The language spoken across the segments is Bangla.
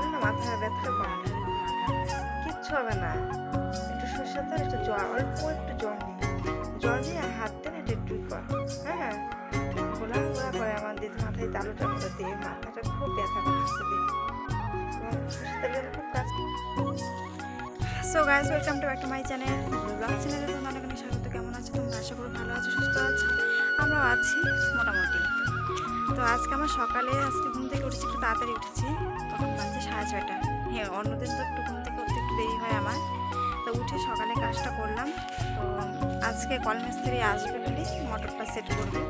মাথা ব্যথা করে। কিচ্ছু হবে না। একটু সরষের তেল, একটু জল, অল্প একটু জ্বর নেই জ্বর নিয়ে হাত দেন এটা একটু কর। হ্যাঁ? ঘোলা ঘোলা করে আমার দিদি মাথায় তালুটা করে দিয়ে মাথাটা খুব ব্যথা করতেছে খুব কাজ। So guys welcome to back to my channel vlog চ্যানেলে তোমার অনেক স্বাগত। কেমন আছো? তোমরা আশা করি ভালো আছো, সুস্থ আছো? আমরাও আছি মোটামুটি। তো আজকে আমার সকালে, আজকে ঘুম থেকে উঠেছি, একটু তাড়াতাড়ি উঠেছি। তখন সাড়ে ছয়টা। হ্যাঁ অন্যদিন তো একটু ঘুম থেকে উঠতে একটু দেরি হয় আমার। তো উঠে সকালে কাজটা করলাম। তো আজকে কল আসবে খালি মোটরটা সেট করবে।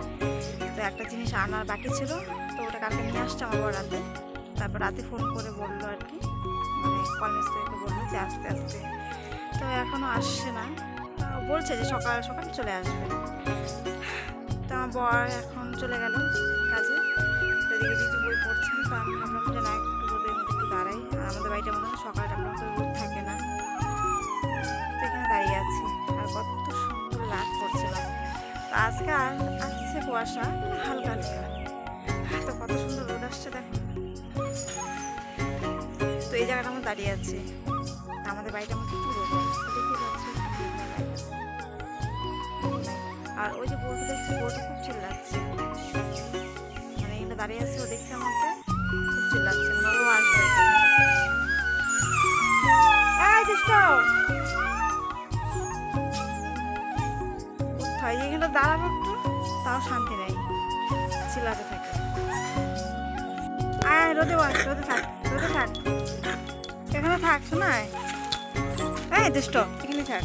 তো একটা জিনিস আনার বাকি ছিল, তো ওটা কালকে নিয়ে আসছে আমার রাতে। তারপর রাতে ফোন করে বলল আর কি। মানে কল মিস্ত্রিকে বলল যে আস্তে আস্তে। তো এখনও আসছে না। বলছে যে সকাল সকাল চলে আসবে। তো আমার বর এখন চলে গেল। আজকে আর আসছে কুয়াশা, হালকা হালকা তো কত সুন্দর রোদ আসছে দেখো। তো এই জায়গাটা আমরা দাঁড়িয়ে আছি। আমাদের বাড়িটার মধ্যে একটু রোদ আর ওই যে বউটা দেখছি বউটা খুব চিল্লাচ্ছে। মানে এখানে দাঁড়িয়ে আছে, ও দেখছে আমাকে, খুব চিল্লাচ্ছে। মানে ও আসবে এই এগুলো দাঁড়াবো একটু। তাও শান্তি নেই। চিলাতে থাকে। আয়, রোদে বস, রোদে থাক রোদে থাক। এখানে থাক শোনায়। এই, দুষ্ট এখানে থাক।